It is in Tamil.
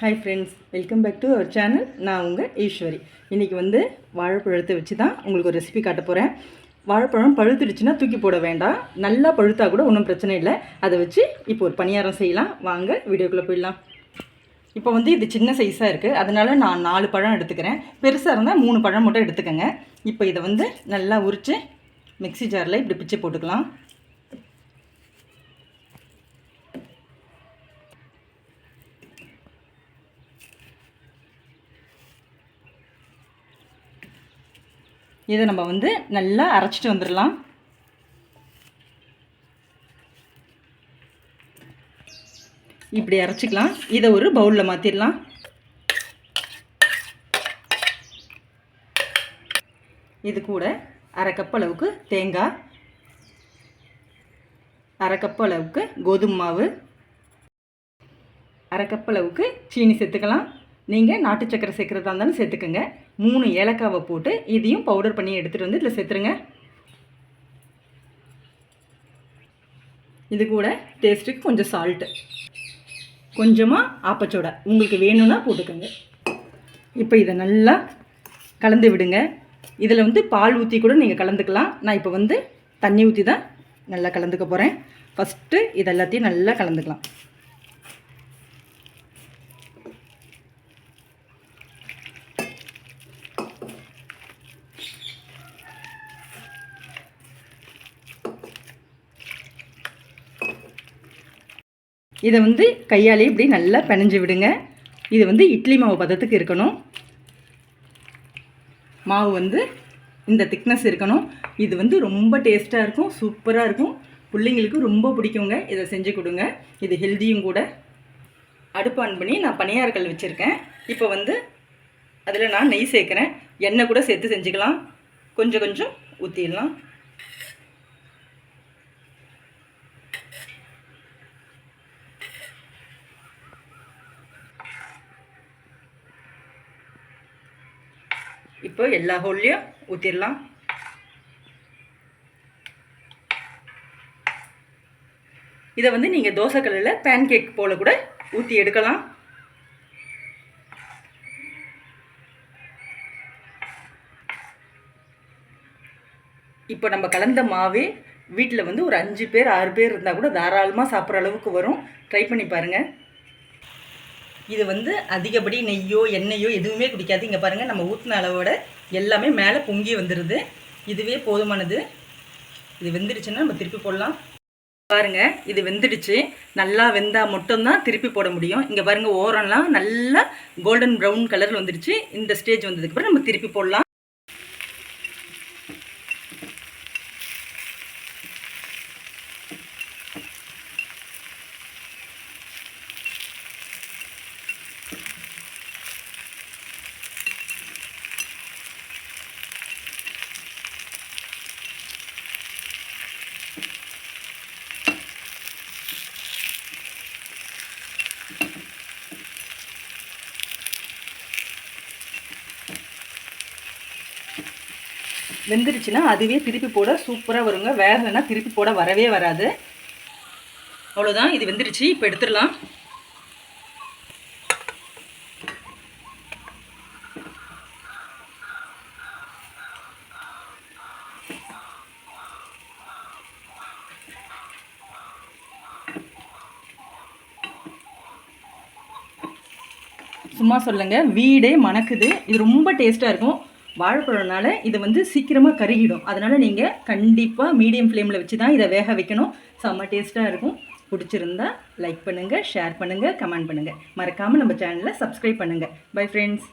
Hi friends welcome back to our channel நான் உங்கள் ஈஸ்வரி. இன்றைக்கி வந்து வாழைப்பழத்தை வச்சு தான் உங்களுக்கு ஒரு ரெசிபி காட்ட போகிறேன் வாழைப்பழம் பழுத்துடுச்சுன்னா தூக்கி போட வேண்டாம். நல்லா பழுத்தா கூட ஒன்றும் பிரச்சனை இல்லை. அதை வச்சு இப்போ ஒரு பணியாரம் செய்யலாம். வாங்க வீடியோக்குள்ளே போயிடலாம். இப்போ வந்து இது சின்ன சைஸாக இருக்குது அதனால் நான் நாலு பழம் எடுத்துக்கிறேன். பெருசாக இருந்தால் மூணு பழம் மட்டும் எடுத்துக்கோங்க. இப்போ இதை வந்து நல்லா உரித்து மிக்ஸி ஜாரில் இப்படி பிச்சு போட்டுக்கலாம். இதை நம்ம வந்து நல்லா அரைச்சிட்டு வந்துடலாம். இப்படி அரைச்சிக்கலாம். இதை ஒரு பவுலில் மாற்றிடலாம் இது கூட அரை கப் அளவுக்கு தேங்காய். அரை கப் அளவுக்கு கோதுமை மாவு. அரை கப் அளவுக்கு சீனி சேர்த்துக்கலாம். நீங்கள் நாட்டு சக்கரை சேர்க்குறதா இருந்தாலும் சேர்த்துக்கோங்க. மூணு ஏலக்காவை போட்டு இதையும் பவுடர் பண்ணி எடுத்துகிட்டு வந்து இதில் சேர்த்துருங்க. இது கூட டேஸ்ட்டுக்கு கொஞ்சம் சால்ட்டு கொஞ்சமாக ஆப்பச்சோடை. உங்களுக்கு வேணும்னா போட்டுக்கோங்க. இப்போ இதை நல்லா கலந்து விடுங்க. இதில் வந்து பால் ஊற்றி கூட நீங்கள் கலந்துக்கலாம். நான் இப்போ வந்து தண்ணி ஊற்றி தான் நல்லா கலந்துக்க போகிறேன் ஃபஸ்ட்டு இது எல்லாத்தையும் நல்லா கலந்துக்கலாம். இதை வந்து கையாலே இப்படி நல்லா பிணைஞ்சு விடுங்க. இது வந்து இட்லி மாவு பதத்துக்கு இருக்கணும். மாவு வந்து இந்த திக்னஸ் இருக்கணும். இது வந்து ரொம்ப டேஸ்ட்டாக இருக்கும் சூப்பராக இருக்கும். பிள்ளைங்களுக்கு ரொம்ப பிடிக்குங்க. இதை செஞ்சு கொடுங்க. இது ஹெல்த்தியும் கூட. அடுப்பு ஆன் பண்ணி நான் பணியார்கள் வச்சுருக்கேன். இப்போ வந்து அதில் நான் நெய் சேர்க்குறேன். எண்ணெய் கூட சேர்த்து செஞ்சுக்கலாம். கொஞ்சம் கொஞ்சம் ஊற்றிடலாம் இப்போ எல்லா ஹோல்லையும் ஊற்றிடலாம் இதை வந்து நீங்கள் தோசைக்கல்லில் பேன் கேக் போல் கூட ஊற்றி எடுக்கலாம். இப்போ நம்ம கலந்த மாவே வீட்டில் வந்து ஒரு அஞ்சு பேர் ஆறு பேர் இருந்தால் கூட தாராளமாக சாப்பிட்ற அளவுக்கு வரும். ட்ரை பண்ணி பாருங்கள் இது வந்து அதிகப்படி நெய்யோ எண்ணெயோ எதுவுமே குடிக்காது. இங்கே பாருங்கள் நம்ம ஊற்றின அளவோட எல்லாமே மேலே பொங்கி வந்துடுது இதுவே போதுமானது. இது வெந்துடுச்சுன்னா நம்ம திருப்பி போடலாம். பாருங்கள் இது வெந்துடுச்சு. நல்லா வெந்தால் மட்டும்தான் திருப்பி போட முடியும். இங்கே பாருங்கள் ஓரம்லாம் நல்லா கோல்டன் ப்ரௌன் கலரில் வந்துடுச்சு. இந்த ஸ்டேஜ் வந்ததுக்கப்புறம் நம்ம திருப்பி போடலாம். வெந்துருச்சுன்னா அதுவே திருப்பி போட சூப்பராக வருங்க. வேகலைன்னா திருப்பி போட வரவே வராது. அவ்வளோதான் இது வெந்துருச்சு. இப்போ எடுத்துடலாம். சும்மா சொல்லுங்கள் வீடே மணக்குது. இது ரொம்ப டேஸ்ட்டாக இருக்கும். வாழைப்பழம்னால இது வந்து சீக்கிரமாக கருகிடும். அதனால் நீங்கள் கண்டிப்பாக மீடியம் ஃப்ளேமில் வச்சு தான் இதை வேக வைக்கணும். செம்ம டேஸ்ட்டாக இருக்கும். பிடிச்சிருந்தா லைக் பண்ணுங்கள் ஷேர் பண்ணுங்கள் கமெண்ட் பண்ணுங்கள் மறக்காமல் நம்ம சேனலை சப்ஸ்கிரைப் பண்ணுங்கள் பை ஃப்ரெண்ட்ஸ்